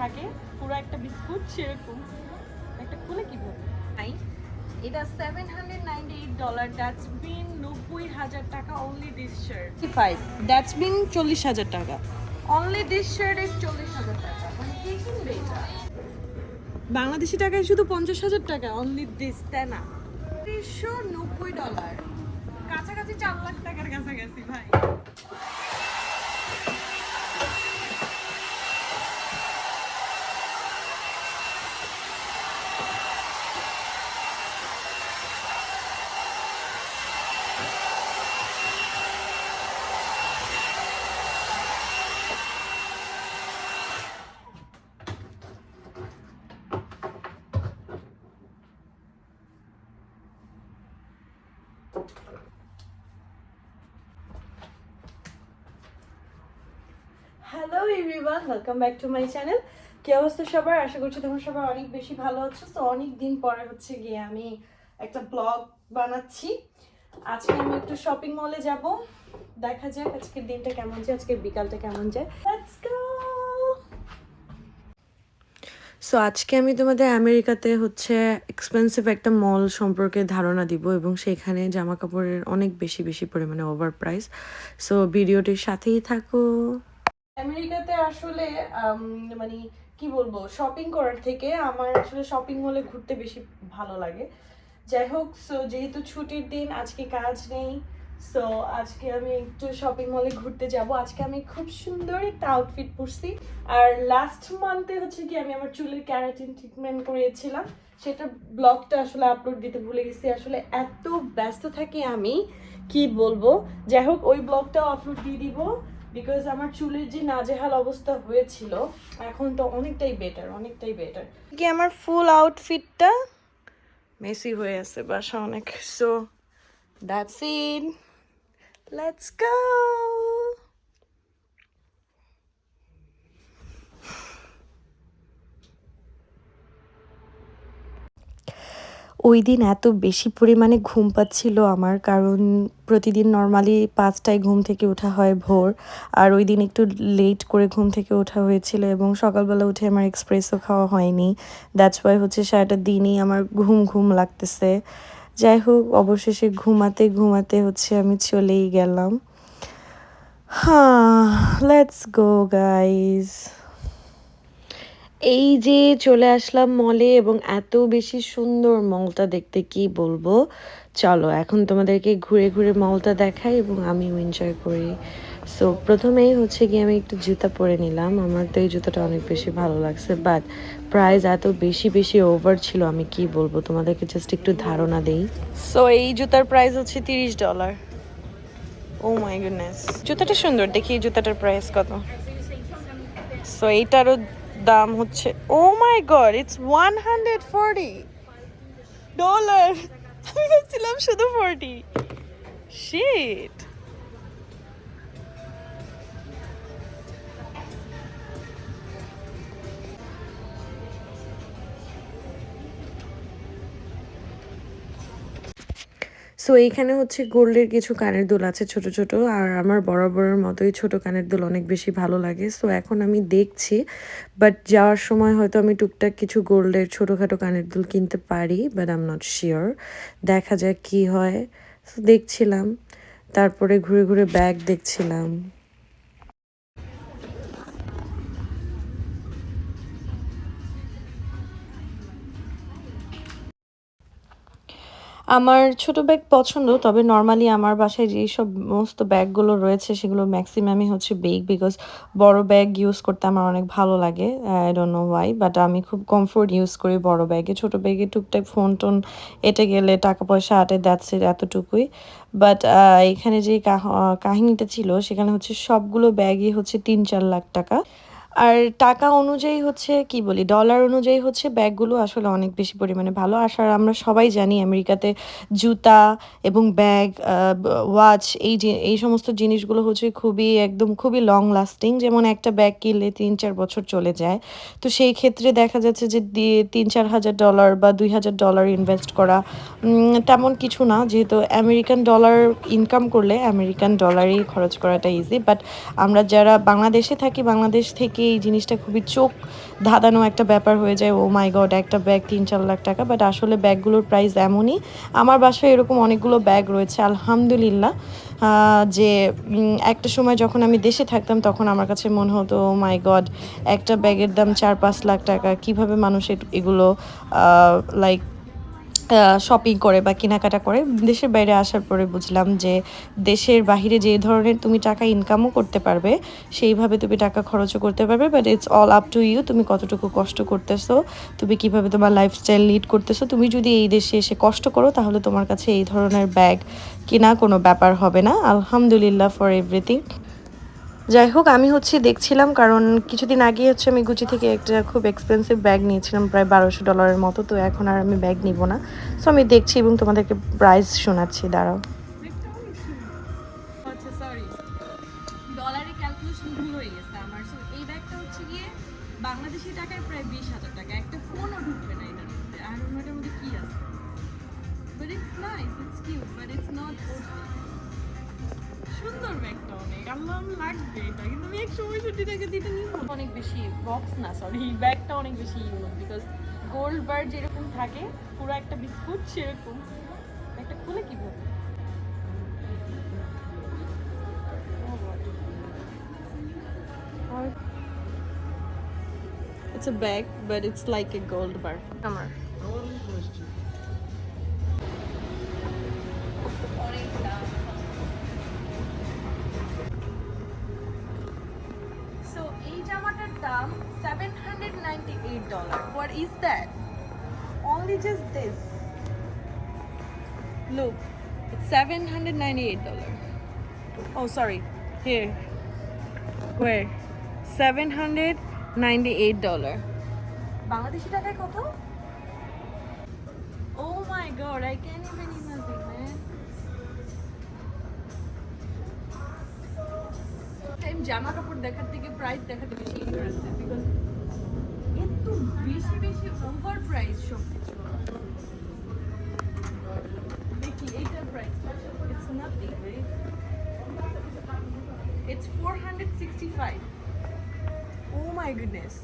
থাকে পুরো একটা বিস্কুট সেরকম। একটা খুলে কীভাবে নাই। এটা seven hundred ninety eight dollar that's been নব্বই হাজার টাকা only this shirt five that's been চল্লিশ হাজার টাকা। অনলি দিস শার্ট ইজ চল্লিশ হাজার টাকা। মানে কে কিনবে এটা? বাংলাদেশি টাকায় শুধু পঞ্চাশ হাজার টাকা অনলি দিস তাই না? তিনশো নব্বই ডলার কাছাকাছি চার লাখ টাকার কাছাকাছি ভাই। Hello everyone welcome back to my channel কি অবস্থা সবার? আশা করছি তোমার সবাই অনেক বেশি ভালো আছো। তো অনেক দিন পরে হচ্ছে গিয়ে আমি একটা ব্লগ বানাচ্ছি। আজকে আমি একটু শপিং মলে যাব। দেখা যাক আজকের দিনটা কেমন যায়, আজকের বিকালটা কেমন যায়। সো আজকে আমি তোমাদের আমেরিকাতে হচ্ছে এক্সপেন্সিভ একটা মল সম্পর্কে ধারণা দিব এবং সেখানে জামা কাপড়ের অনেক বেশি বেশি পরিমাণে ওভার প্রাইস সো ভিডিওটির সাথেই থাকো। আমেরিকাতে আসলে মানে কি বলব শপিং করার থেকে আমার আসলে শপিং মলে ঘুরতে বেশি ভালো লাগে। যাই হোক সো যেহেতু ছুটির দিন, আজকে কাজ নেই সো আজকে আমি একটু শপিং মলে ঘুরতে যাব। আজকে আমি খুব সুন্দর একটা আউটফিট পরছি। আর লাস্ট মান্থে হচ্ছে কি, আমি আমার চুলের ক্যারাটিন ট্রিটমেন্ট করিয়েছিলাম সেটা ব্লগটা আসলে আপলোড দিতে ভুলে গেছি। আসলে এত ব্যস্ত থাকি আমি, কি বলব? যাই হোক, ওই ব্লগটাও আপলোড দিয়ে দিব। বিকজ আমার চুলের যে নাজেহাল অবস্থা হয়েছিল, এখন তো অনেকটাই বেটার অনেকটাই বেটার কি আমার ফুল আউটফিটটা মেসি হয়ে আছে বাসা অনেক। So that's it let's go ওই দিন এত বেশি পরিমাণে ঘুম পাচ্ছিল আমার, কারণ প্রতিদিন নর্মালি পাঁচটায় ঘুম থেকে ওঠা হয় ভোর, আর ওই দিন একটু লেট করে ঘুম থেকে ওঠা হয়েছিল এবং সকালবেলা উঠে আমার এক্সপ্রেসও খাওয়া হয়নি। দ্যাটস ওয়াই হচ্ছে সারাটা দিনই আমার ঘুম ঘুম লাগতেছে। যাই হোক, অবশেষে ঘুমাতে ঘুমাতে হচ্ছে আমি চলেই গেলাম। হ্যাঁ লেটস গো গাইজ এই যে চলে আসলাম মলে এবং এত বেশি সুন্দর মলটা দেখতে কি বলব? চলো, এখন তোমাদেরকে ঘুরে ঘুরে মলটা দেখাই এবং আমিও এনজয় করি। সো প্রথমেই হচ্ছে গিয়ে আমি একটু জুতা পরে নিলাম। আমার তো এই জুতাটা অনেক বেশি ভালো লাগছে বাট প্রাইস এত বেশি বেশি ওভার ছিল, আমি কি বলব? তোমাদেরকে জাস্ট একটু ধারণা দেই। সো এই জুতার প্রাইস হচ্ছে তিরিশ ডলার ও মাই গুডনেস জুতাটা সুন্দর, দেখি জুতাটার প্রাইস কত। সো এইটারও দাম হচ্ছে ও my god it's one hundred forty dollar আমি ভাবছিলাম শুধু ফোরটি শিট সো এইখানে হচ্ছে গোল্ডের কিছু কানের দুল আছে ছোট ছোট, আর আমার বরাবরের মতোই ছোট কানের দুল অনেক বেশি ভালো লাগে। সো এখন আমি দেখছি বাট যাওয়ার সময় হয়তো আমি টুকটাক কিছু গোল্ডের ছোটোখাটো কানের দুল কিনতে পারি বাট আম নট শিওর দেখা যাক কি হয়। সো দেখছিলাম, তারপরে ঘুরে ঘুরে ব্যাগ দেখছিলাম। আমার ছোট ব্যাগ পছন্দ, তবে নর্মালি আমার বাসায় যেই সব সমস্ত ব্যাগগুলো রয়েছে, সেগুলো ম্যাক্সিমামই হচ্ছে বেগ বিকজ বড় ব্যাগ ইউজ করতে আমার অনেক ভালো লাগে। I don't know why but আমি খুব কমফোর্ট ইউজ করি বড় ব্যাগে ছোট ব্যাগে টুকটাক ফোন টোন এটে গেলে টাকা পয়সা আটে দ্যাটস ইট এতটুকুই। বাট এখানে যে কাহ- কাহিনীটা ছিল, সেখানে হচ্ছে সবগুলো ব্যাগই হচ্ছে তিন চার লাখ টাকা। আর টাকা অনুযায়ী হচ্ছে, কি বলি ডলার অনুযায়ী হচ্ছে ব্যাগগুলো আসলে অনেক বেশি পরিমাণে ভালো। আর আমরা সবাই জানি আমেরিকাতে জুতা এবং ব্যাগ ওয়াচ এই এই সমস্ত জিনিসগুলো হচ্ছে খুবই, একদম খুবই লং লাস্টিং যেমন একটা ব্যাগ কিনলে তিন চার বছর চলে যায়। তো সেই ক্ষেত্রে দেখা যাচ্ছে যে দিয়ে তিন চার হাজার ডলার বা দুই হাজার ডলার ইনভেস্ট করা তেমন কিছু না। যেহেতু আমেরিকান ডলার ইনকাম করলে আমেরিকান ডলারই খরচ করাটা ইজি বাট আমরা যারা বাংলাদেশে থাকি, বাংলাদেশ থেকে থেকে এই জিনিসটা খুবই চোখ ধাঁধানো একটা ব্যাপার হয়ে যায় ও মাই গড একটা ব্যাগ তিন, চার লাখ টাকা বাট আসলে ব্যাগগুলোর প্রাইস এমনই। আমার বাসায় এরকম অনেকগুলো ব্যাগ রয়েছে, আলহামদুলিল্লাহ যে একটা সময় যখন আমি দেশে থাকতাম, তখন আমার কাছে মনে হতো মাই গড একটা ব্যাগের দাম চার, পাঁচ লাখ টাকা, কীভাবে মানুষ এট- এগুলো লাইক শপিং করে বা কেনাকাটা করে। দেশের বাইরে আসার পরে বুঝলাম যে দেশের বাইরে যে ধরনের তুমি টাকা ইনকামও করতে পারবে, সেইভাবে তুমি টাকা খরচও করতে পারবে but it's all up to you তুমি কতটুকু কষ্ট করতেছো, তুমি কীভাবে তোমার লাইফস্টাইল লিড করতেছো। তুমি যদি এই দেশে এসে কষ্ট করো, তাহলে তোমার কাছে এই ধরনের ব্যাগ কেনা কোনো ব্যাপার হবে না। আলহামদুলিল্লাহ ফর এভরিথিং যাই হোক, আমি হচ্ছে দেখছিলাম, কারণ কিছুদিন আগে হচ্ছে আমি গুচি থেকে একটা খুব এক্সপেন্সিভ ব্যাগ নিয়েছিলাম, প্রায় বারোশো ডলারের মতো, তো এখন আর আমি ব্যাগ নিব না। সো আমি দেখছি এবং তোমাদেরকে প্রাইস শোনাচ্ছি, দাঁড়াও। দিতে নিব অনেক বেশি বক্স না সরি ব্যাগটা অনেক বেশি ইউনিক বিকজ গোল্ড বার যেরকম থাকে পুরো একটা বিস্কুট সেরকম। একটা খুলে কীভাবে? It's a bag, but it's like a gold bar. আমার। 798 dollar What is that? Only just this. Look, it's 798 dollar. Oh, sorry. Here. Where? 798 dollar. Bangladeshi টাকায় কত? Oh my god, I can't even imagine, man. আমি জামা কাপড় দেখার থেকে price দেখাতে বেশি ইন্টারেস্টেড বিকজ এত বেশি বেশি ওভার প্রাইস সব কিছু দেখি এইটার price it's nothing it's 465 oh my goodness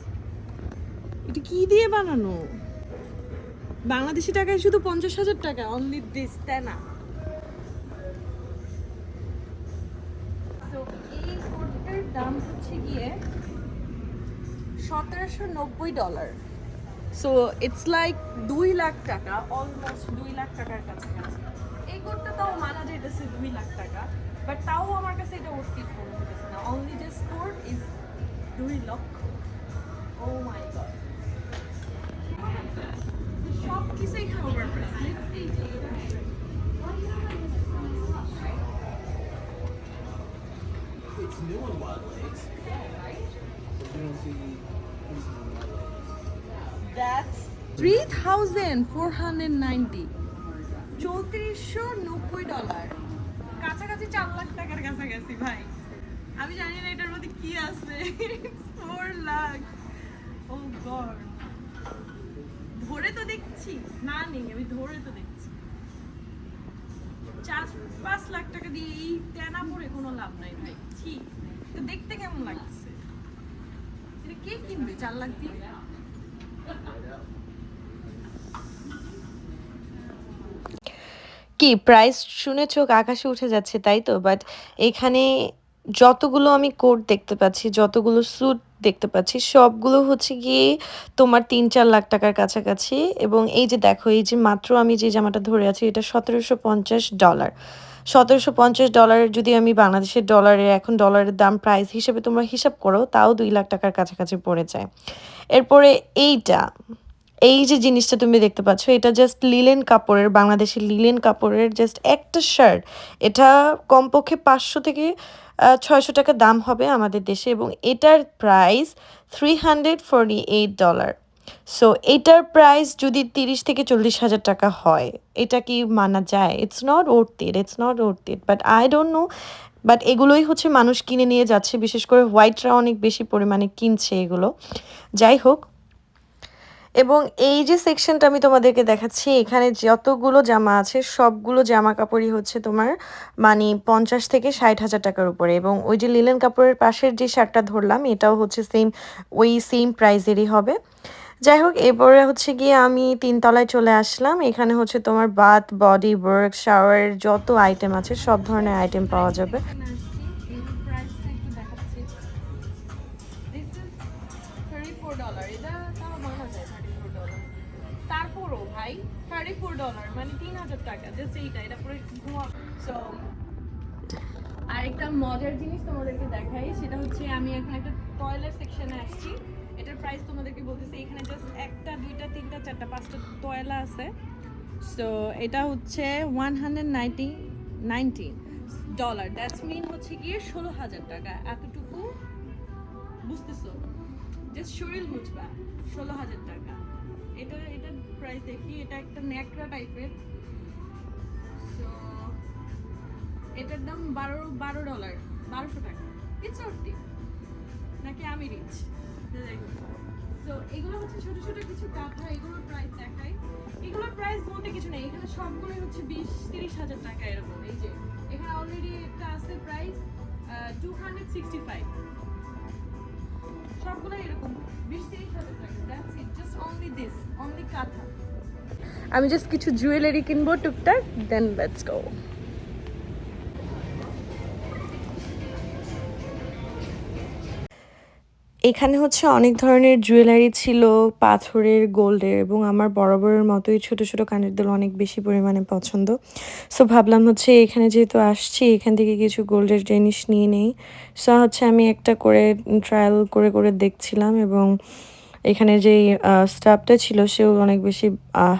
এটা কি দিয়ে বানানো? বাংলাদেশি টাকায় শুধু পঞ্চাশ হাজার টাকা অনলি দিস তাই না? দাম হচ্ছে গিয়ে সতেরোশো নব্বই ডলার সো ইটস লাইক দুই লাখ টাকা অলমোস্ট দুই লাখ টাকার কাছাকাছি। এই কোটটা তাও মানা যাইতেছে দুই লাখ টাকা বাট তাও আমার কাছে এটা মনে হতেছে না। অনলি জাস্ট কোট ইজ দুই লক্ষ। ও মাই গড সব কিছু এখানে over price It's new in Wild Lakes. You don't see That's 3,490 চৌত্রিশশো নব্বই ডলার। কাছাকাছি চার লাখ টাকার কাছাকাছি ভাই। আমি জানি না এটার মধ্যে কি আছে। ফোর লাখ। ও গড ধরে তো দেখছি। না নেই আমি ধরে তো দেখছি। চার পাঁচ লাখ টাকা দিয়ে এই তেনা পরে কোনো লাভ নাই ভাই। ছি। তো দেখতে কেমন লাগছে? কে কিনবে? চার লাখ দিয়ে? কি প্রাইস শুনে চোখ আকাশে উঠে যাচ্ছে, তাই তো? বাট এখানে যতগুলো আমি কোট দেখতে পাচ্ছি, যতগুলো স্যুট দেখতে পাচ্ছি, সবগুলো হচ্ছে গিয়ে তোমার তিন, চার লাখ টাকার কাছাকাছি। এবং এই যে দেখো, এই যে মাত্র আমি যে জামাটা ধরে আছি, এটা সতেরোশো পঞ্চাশ ডলার সতেরোশো পঞ্চাশ ডলারের যদি আমি বাংলাদেশের ডলারের এখন ডলারের দাম প্রাইস হিসেবে তোমরা হিসাব করো, তাও দুই লাখ টাকার কাছাকাছি পড়ে যায়। এরপরে এইটা, এই যে জিনিসটা তুমি দেখতে পাচ্ছ, এটা জাস্ট লিলেন কাপড়ের, বাংলাদেশের লিলেন কাপড়ের জাস্ট একটা শার্ট এটা কমপক্ষে পাঁচশো থেকে ছয়শো টাকা দাম হবে আমাদের দেশে এবং এটার price three hundred forty eight dollar so এটার প্রাইস যদি তিরিশ থেকে চল্লিশ হাজার টাকা হয়, এটা কি মানা যায়? It's not worth it's not worth it but I don't know but এগুলোই হচ্ছে মানুষ কিনে নিয়ে যাচ্ছে, বিশেষ করে হোয়াইটরা অনেক বেশি পরিমাণে কিনছে এগুলো। যাই হোক, এবং এই যে সেকশনটা আমি তোমাদেরকে দেখাচ্ছি, এখানে যতগুলো জামা আছে, সবগুলো জামা কাপড়ই হচ্ছে তোমার মানে পঞ্চাশ থেকে ষাট হাজার টাকার উপরে। এবং ওই যে লিলেন কাপড়ের পাশের যে শার্টটা ধরলাম, এটাও হচ্ছে সেম ওই সেম প্রাইজেরই হবে। যাই হোক এরপরে হচ্ছে গিয়ে আমি তিনতলায় চলে আসলাম। এখানে হচ্ছে তোমার বাথ বডি ওয়ার্ক শাওয়ার যত আইটেম আছে, সব ধরনের আইটেম পাওয়া যাবে। মানা আরেকটা মজার জিনিস তোমাদেরকে দেখাই, সেটা হচ্ছে আমি এখন একটা টয়লেট সেকশনে আসছি। এটার প্রাইস তোমাদেরকে বলতেছি, এখানে জাস্ট একটা, দুইটা, তিনটা, চারটা, পাঁচটা টয়লা আছে। সো এটা হচ্ছে one hundred ninety dollar that's mean হচ্ছে গিয়ে ষোলো হাজার টাকা। এতটুকু বুঝতেছো? জাস্ট শরীর মুছবা ষোলো হাজার টাকা। এটা এটার প্রাইস দেখি, এটা একটা ন্যাকড়া টাইপের সো এটার দাম বারো বারো ডলার বারোশো টাকা। ইটস ওরটি নাকি আমি রিচ সো এগুলো হচ্ছে ছোট ছোট কিছু কাঁথা, এগুলোর প্রাইস দেখাই। এগুলোর প্রাইস কিছু নেই। এখানে সবগুলোই হচ্ছে বিশ, তিরিশ হাজার টাকা এরকম। এই যে, এখানে অলরেডি একটা আছে price two hundred sixty five এরকম। বিশ, তিরিশ হাজার টাকা। অনলি দিস অনলি কাঁথা। আমি জাস্ট কিছু জুয়েলারি কিনবো টুকটাক দেন লেটস গো এখানে হচ্ছে অনেক ধরনের জুয়েলারি ছিল, পাথরের, গোল্ডের এবং আমার বরাবরের মতোই ছোট ছোট কানের দুল অনেক বেশি পরিমাণে পছন্দ। সো ভাবলাম হচ্ছে এখানে যেহেতু আসছি, এখান থেকে কিছু গোল্ডের জিনিস নিয়ে নেই। সো হচ্ছে আমি একটা করে ট্রায়াল করে করে দেখছিলাম এবং এখানে যে স্টাফটা ছিল, সেও অনেক বেশি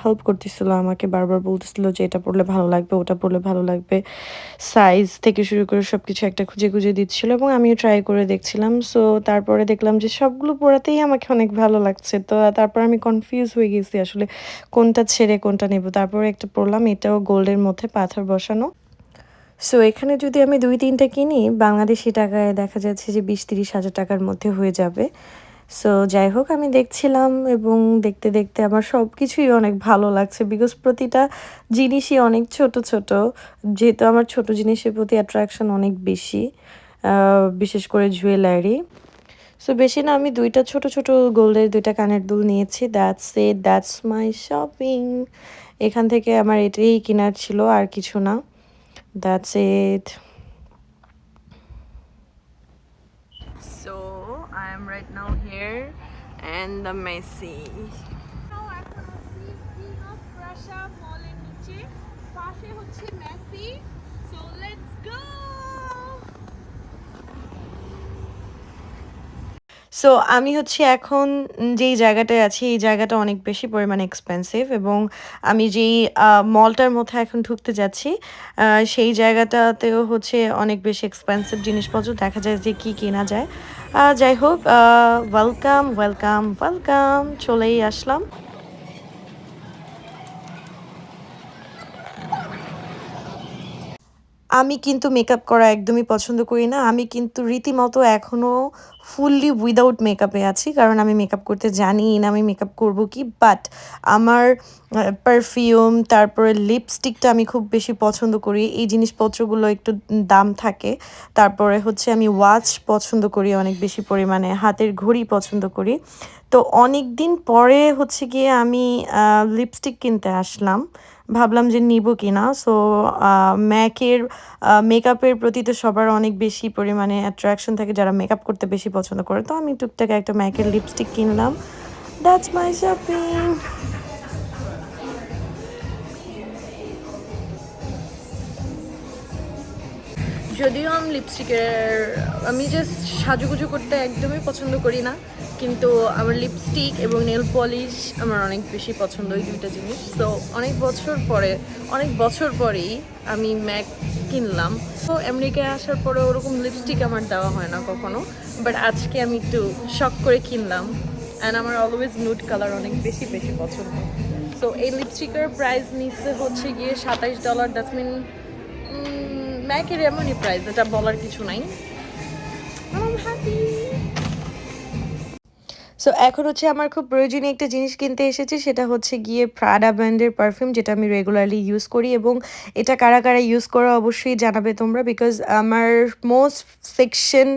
হেল্প করতেছিল আমাকে, বারবার বলতেছিল যে এটা পড়লে ভালো লাগবে, ওটা পড়লে ভালো লাগবে। সাইজ থেকে শুরু করে সব কিছু একটা খুঁজে খুঁজে দিচ্ছিল এবং আমিও ট্রাই করে দেখছিলাম। সো তারপরে দেখলাম যে সবগুলো পড়াতেই আমাকে অনেক ভালো লাগছে। তো, তারপর আমি কনফিউজ হয়ে গেছি আসলে কোনটা ছেড়ে, কোনটা নেব। তারপরে একটা পড়লাম, এটাও গোল্ডের মধ্যে পাথর বসানো। সো এখানে যদি আমি দুই তিনটা কিনি, বাংলাদেশি টাকায় দেখা যাচ্ছে যে বিশ তিরিশ হাজার টাকার মধ্যে হয়ে যাবে। সো যাই হোক আমি দেখছিলাম এবং দেখতে দেখতে আমার সব কিছুই অনেক ভালো লাগছে বিকজ প্রতিটা জিনিসই অনেক ছোট ছোট। যেহেতু আমার ছোট জিনিসের প্রতি অ্যাট্রাকশন অনেক বেশি বিশেষ করে জুয়েলারি সো বেশি না, আমি দুইটা ছোট ছোট গোল্ডের দুইটা কানের দুল নিয়েছি। That's it that's my shopping এখান থেকে আমার এটাই কেনার ছিল, আর কিছু না। That's it and the Messi. So আমি হচ্ছে এখন যেই জায়গাটায় আছি, এই জায়গাটা অনেক বেশি পরিমাণে এক্সপেন্সিভ এবং আমি যেই মলটার মধ্যে এখন ঢুকতে যাচ্ছি সেই জায়গাটাতেও হচ্ছে অনেক বেশি এক্সপেন্সিভ জিনিসপত্র দেখা যায় যে কী কেনা যায়। যাই হোক ওয়েলকাম ওয়েলকাম ওয়েলকাম চলেই আসলাম। আমি কিন্তু মেকআপ করা একদমই পছন্দ করি না। আমি কিন্তু রীতিমতো এখনও ফুললি উইদাউট মেকআপে আছি, কারণ আমি মেকআপ করতে জানি না আমি মেকআপ করব কি। বাট আমার পারফিউম তারপরে লিপস্টিকটা আমি খুব বেশি পছন্দ করি। এই জিনিসপত্রগুলো একটু দাম থাকে। তারপরে হচ্ছে আমি ওয়াচ পছন্দ করি অনেক বেশি পরিমাণে, হাতের ঘড়ি পছন্দ করি। তো অনেক দিন পরে হচ্ছে গিয়ে আমি লিপস্টিক কিনতে আসলাম। ভাবলাম যে নিব কি না সো ম্যাকের মেকআপের প্রতি তো সবার অনেক বেশি পরিমাণে অ্যাট্রাকশন থাকে, যারা মেকআপ করতে বেশি পছন্দ করে। তো আমি টুকটাকে একটা ম্যাকের লিপস্টিক কিনলাম। দ্যাটস মাই শপিং যদিও আমি লিপস্টিকের আমি জাস্ট সাজুগুজু করতে একদমই পছন্দ করি না, কিন্তু আমার লিপস্টিক এবং নেল পলিশ আমার অনেক বেশি পছন্দ এই দুইটা জিনিস। তো অনেক বছর পরে, অনেক বছর পরেই আমি ম্যাক কিনলাম। তো আমেরিকায় আসার পরে ওরকম লিপস্টিক আমার দেওয়া হয় না কখনো বাট আজকে আমি একটু শখ করে কিনলাম। অ্যান্ড আমার অলওয়েজ নুড কালার অনেক বেশি বেশি পছন্দ। তো এই লিপস্টিকের প্রাইস নিচ্ছে হচ্ছে গিয়ে সাতাইশ ডলার মিন ম্যাকের এমনই প্রাইস এটা বলার কিছু নাই। সো এখন হচ্ছে আমার খুব প্রয়োজনীয় একটা জিনিস কিনতে এসেছি, সেটা হচ্ছে গিয়ে প্রাডা ব্র্যান্ডের পারফিউম যেটা আমি রেগুলারলি ইউজ করি এবং এটা কারা কারা ইউজ করা অবশ্যই জানাবে তোমরা বিকজ আমার মোস্ট সেকশন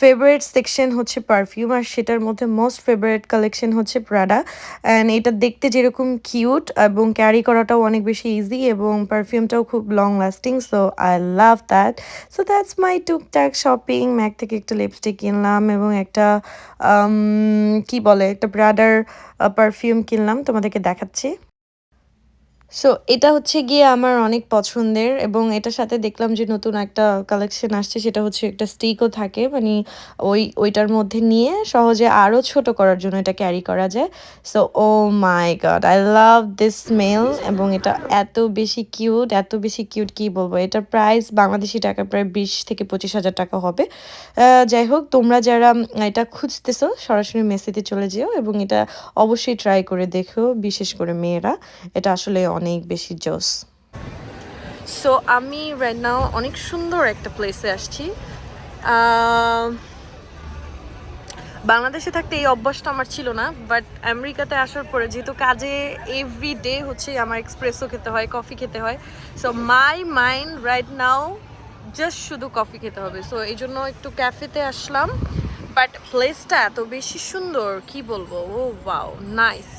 ফেভারিট সেকশন হচ্ছে পারফিউম আর সেটার মধ্যে মোস্ট ফেভারিট কালেকশন হচ্ছে প্রাডা অ্যান্ড এটা দেখতে যেরকম কিউট এবং ক্যারি করাটাও অনেক বেশি ইজি এবং পারফিউমটাও খুব long lasting so I love that so that's my টুকটাক শপিং ম্যাক থেকে একটা লিপস্টিক কিনলাম এবং একটা কি বলে, একটা ব্রাডার পারফিউম কিনলাম। তোমাদেরকে দেখাচ্ছি। সো এটা হচ্ছে গিয়ে আমার অনেক পছন্দের এবং এটার সাথে দেখলাম যে নতুন একটা কালেকশন আসছে, সেটা হচ্ছে একটা স্টিকও থাকে। মানে ওই, ওইটার মধ্যে নিয়ে সহজে আরও ছোট করার জন্য এটা ক্যারি করা যায়। So oh my god I love this smell এবং এটা এত বেশি কিউট এত বেশি কিউট কি বলব? এটার প্রাইস বাংলাদেশি টাকা প্রায় বিশ থেকে পঁচিশ হাজার টাকা হবে। যাই হোক, তোমরা যারা এটা খুঁজতেছো, সরাসরি মেসিতে চলে যেও এবং এটা অবশ্যই ট্রাই করে দেখো, বিশেষ করে মেয়েরা। এটা আসলে অনেক বেশি জোস। সো আমি রাইট নাও অনেক সুন্দর একটা প্লেসে আসছি। বাংলাদেশে থাকতে এই অভ্যাসটা আমার ছিল না বাট আমেরিকাতে আসার পরে যেহেতু কাজে এভরি ডে হচ্ছে আমার এক্সপ্রেসও খেতে হয় কফি খেতে হয় so my mind right now just শুধু কফি খেতে হবে। সো এই জন্য একটু ক্যাফেতে আসলাম বাট প্লেসটা এত বেশি সুন্দর, কি বলব? ও ওয়াও নাইস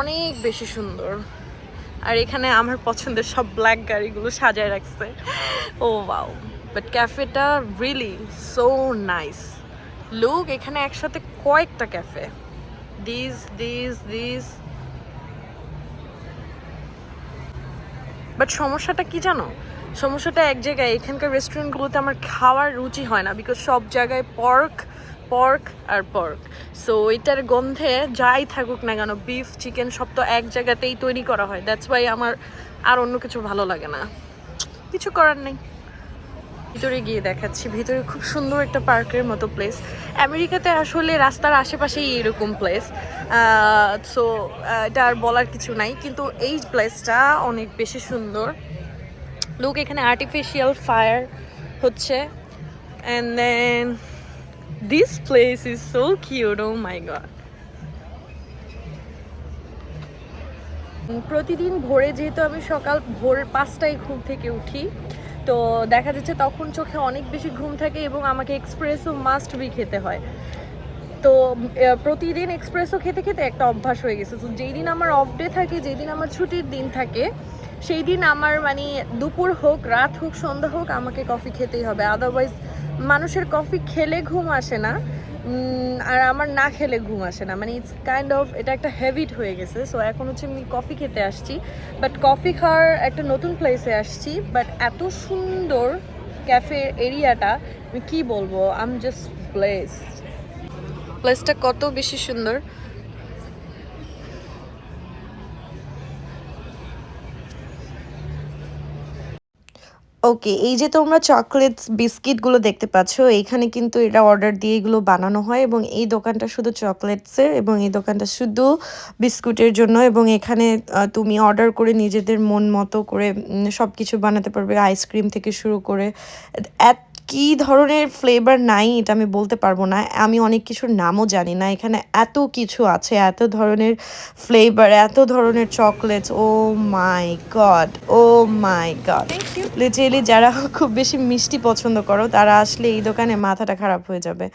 অনেক বেশি সুন্দর। আর এখানে আমার পছন্দের সব ব্ল্যাক গাড়িগুলো সাজায় রাখছে। ও বাউ বাট ক্যাফেটা রিয়েলি সো নাইস লুক এখানে একসাথে কয়েকটা cafe this this this but সমস্যাটা কি জানো? সমস্যাটা এক জায়গায়, এখানকার রেস্টুরেন্টগুলোতে আমার খাওয়ার রুচি হয় না বিকজ সব জায়গায় পর্ক পর্ক আর পর্ক সো ওইটার গন্ধে যাই থাকুক না কেন বিফ চিকেন সব তো এক জায়গাতেই তৈরি করা হয়। দ্যাটস ওয়াই আমার আর অন্য কিছু ভালো লাগে না। কিছু করার নেই। ভিতরে গিয়ে দেখাচ্ছি। ভিতরে খুব সুন্দর একটা পার্কের মতো প্লেস আমেরিকাতে আসলে রাস্তার আশেপাশেই এরকম প্লেস সো এটা আর বলার কিছু নাই। কিন্তু এই প্লেসটা অনেক বেশি সুন্দর। লোক এখানে আর্টিফিশিয়াল ফায়ার হচ্ছে। And then this place is so cute oh my god প্রতিদিন ভোরে যেহেতু আমি সকাল ভোর পাঁচটায় ঘুম থেকে উঠি, তো দেখা যাচ্ছে তখন চোখে অনেক বেশি ঘুম থাকে এবং আমাকে এক্সপ্রেসও মাস্ট বি খেতে হয়। তো প্রতিদিন এক্সপ্রেসও খেতে খেতে একটা অভ্যাস হয়ে গেছে। তো যেই দিন আমার অফ ডে থাকে, যেই দিন আমার ছুটির দিন থাকে সেই দিন আমার মানে দুপুর হোক, রাত হোক, সন্ধ্যা হোক আমাকে কফি খেতেই হবে। আদারওয়াইজ মানুষের কফি খেলে ঘুম আসে না। আর আমার না খেলে ঘুম আসে না। মানে ইটস কাইন্ড অফ এটা একটা হ্যাবিট হয়ে গেছে। সো এখন হচ্ছে আমি কফি খেতে আসছি। বাট কফি খাওয়ার একটা নতুন প্লেসে আসছি। বাট এত সুন্দর ক্যাফে এরিয়াটা, আমি কী বলব? আম জাস্ট প্লেস প্লেসটা কত বেশি সুন্দর। ওকে এই যে তোমরা চকলেটস বিস্কিটগুলো দেখতে পাচ্ছ, এখানে কিন্তু এটা অর্ডার দিয়ে এগুলো বানানো হয় এবং এই দোকানটা শুধু চকলেটসের এবং এই দোকানটা শুধু বিস্কুটের জন্য এবং এখানে তুমি অর্ডার করে নিজেদের মন মতো করে সব কিছু বানাতে পারবে আইসক্রিম থেকে শুরু করে, এত কি ধরনের ফ্লেভার নাই এটা আমি বলতে পারব না। আমি অনেক কিছুর নামও জানি না। এখানে এত কিছু আছে এত ধরনের ফ্লেভার এত ধরনের chocolates oh my god oh my god literally যারা খুব বেশি মিষ্টি পছন্দ করো তারা আসলে এই দোকানে মাথাটা খারাপ হয়ে যাবে।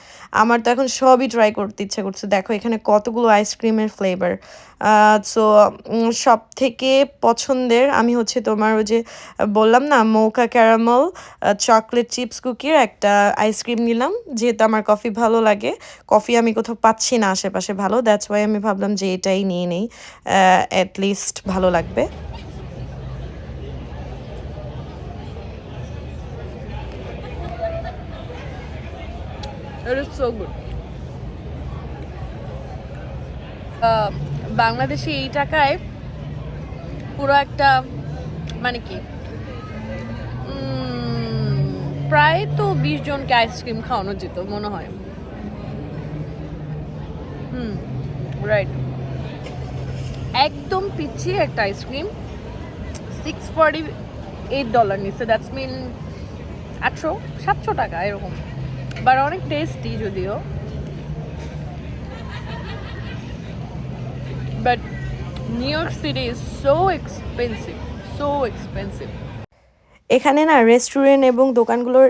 আমার তো এখন সবই ট্রাই করতে ইচ্ছে করছে। দেখো এখানে কতগুলো আইসক্রিমের ফ্লেভার সো সব থেকে পছন্দের আমি হচ্ছে তোমার ওই যে বললাম না মৌকা ক্যারামেল চকলেট চিপস কুকির একটা আইসক্রিম নিলাম যেহেতু আমার কফি ভালো লাগে। কফি আমি কোথাও পাচ্ছি না আশেপাশে ভালো দ্যাটস ওয়াই আমি ভাবলাম যে এটাই নিয়ে নেই। অ্যাটলিস্ট ভালো লাগবে. আহ, বাংলাদেশে এই টাকায় পুরো একটা মানে কি প্রায় তো বিশ জনকে আইসক্রিম খাওয়ানো যেত মনে হয়। হুম রাইট একদম পিচ্ছি একটা ice cream six forty eight dollar নিচ্ছে দ্যাটস মিন আটশো সাতশো টাকা এরকম। বাট অনেক টেস্টি যদিও। But New York City is so expensive, so expensive. এখানে না রেস্টুরেন্ট এবং দোকানগুলোর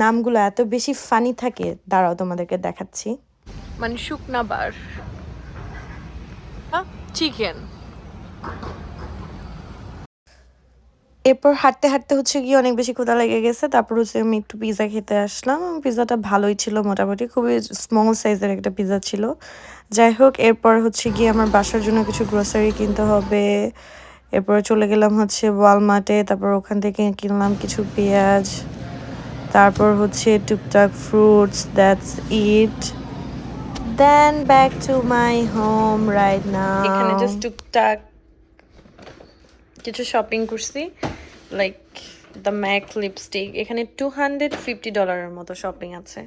নামগুলো এত বেশি ফানি থাকে। দাঁড়াও তোমাদেরকে দেখাচ্ছি। মানে শুকনা বার। চিকেন এরপর হাঁটতে হাঁটতে হচ্ছে গিয়ে অনেক বেশি ক্ষুধা লেগে গেছে। তারপর হচ্ছে আমি একটু পিৎজা খেতে আসলাম। পিৎজাটা ভালোই ছিল মোটামুটি খুবই স্মল সাইজের একটা পিৎজা ছিল। যাই হোক এরপর হচ্ছে গিয়ে আমার বাসার জন্য কিছু গ্রোসারি কিনতে হবে। এরপর চলে গেলাম হচ্ছে ওয়ালমার্টে তারপর ওখান থেকে কিনলাম কিছু পেঁয়াজ তারপর হচ্ছে টুকটাক fruits that's it then back to my home right না এখানে জাস্ট টুকটাক কিছু শপিং করছি লাইক দ্য ম্যাক লিপস্টিক এখানে টু হান্ড্রেড ফিফটি ডলারের মতো শপিং আছে।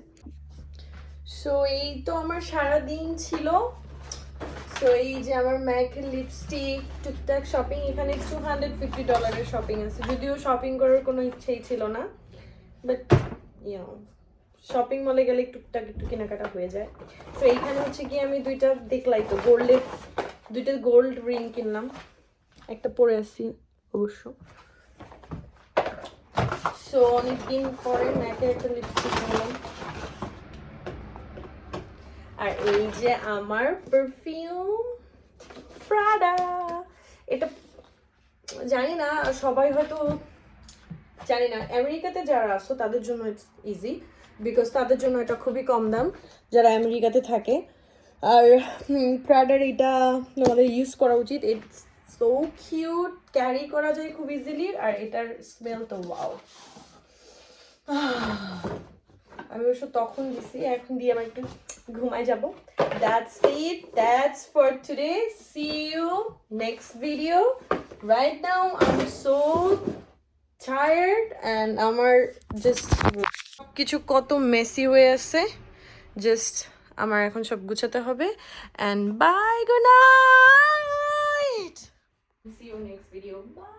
সো এই তো আমার সারা দিন ছিল। সো এই যে আমার ম্যাক লিপস্টিক টুকটাক শপিং এখানে টু হান্ড্রেড ফিফটি ডলারের শপিং আছে। যদিও শপিং করার কোনো ইচ্ছেই ছিল না বাট ইউ শপিং মলে গেলে টুকটাক একটু কেনাকাটা হয়ে যায়। তো এইখানে হচ্ছে কি আমি দুইটা দেখলাই তো গোল্ডের দুইটা গোল্ড রিং কিনলাম। একটা পরে আসছি অবশ্য। সো অনেকদিন পরে ম্যাকের একটা লিপস্টিক নিলাম আর এই যে আমার পারফিউম প্রাডা এটা জানি না, সবাই হয়তো জানি না। আমেরিকাতে যারা আসো, তাদের জন্য ইজি বিকজ তাদের জন্য এটা খুবই কম দাম, যারা আমেরিকাতে থাকে। আর প্রাডার এটা তোমাদের ইউজ করা উচিত। ইটস সো কিউট ক্যারি করা যায় খুব ইজিলি আর এটার স্মেল তো ওয়াও আমি অবশ্য তখন দিছি, এখন দিয়ে আমার একটু ঘুমায় যাব। That's it that's for today see you next video right now I am so tired and আমার জাস্ট সব কিছু কত মেসি হয়ে আছে জাস্ট আমার এখন সব গুছাতে হবে and bye good night see you next video bye